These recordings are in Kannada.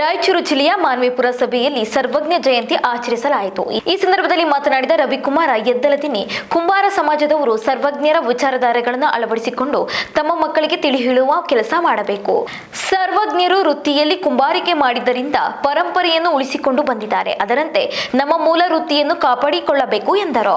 ರಾಯಚೂರು ಜಿಲ್ಲೆಯ ಮಾನ್ವಿ ಸಭೆಯಲ್ಲಿ ಸರ್ವಜ್ಞ ಜಯಂತಿ ಆಚರಿಸಲಾಯಿತು ಈ ಸಂದರ್ಭದಲ್ಲಿ ಮಾತನಾಡಿದ ರವಿಕುಮಾರ ಎದ್ದಲದಿನಿ ಕುಂಬಾರ ಸಮಾಜದವರು ಸರ್ವಜ್ಞರ ವಿಚಾರಧಾರೆಗಳನ್ನು ಅಳವಡಿಸಿಕೊಂಡು ತಮ್ಮ ಮಕ್ಕಳಿಗೆ ತಿಳಿಹೇಳುವ ಕೆಲಸ ಮಾಡಬೇಕು ಸರ್ವಜ್ಞರು ವೃತ್ತಿಯಲ್ಲಿ ಕುಂಬಾರಿಕೆ ಮಾಡಿದ್ದರಿಂದ ಪರಂಪರೆಯನ್ನು ಉಳಿಸಿಕೊಂಡು ಬಂದಿದ್ದಾರೆ ಅದರಂತೆ ನಮ್ಮ ಮೂಲ ವೃತ್ತಿಯನ್ನು ಕಾಪಾಡಿಕೊಳ್ಳಬೇಕು ಎಂದರು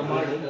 ಮಾಡಿ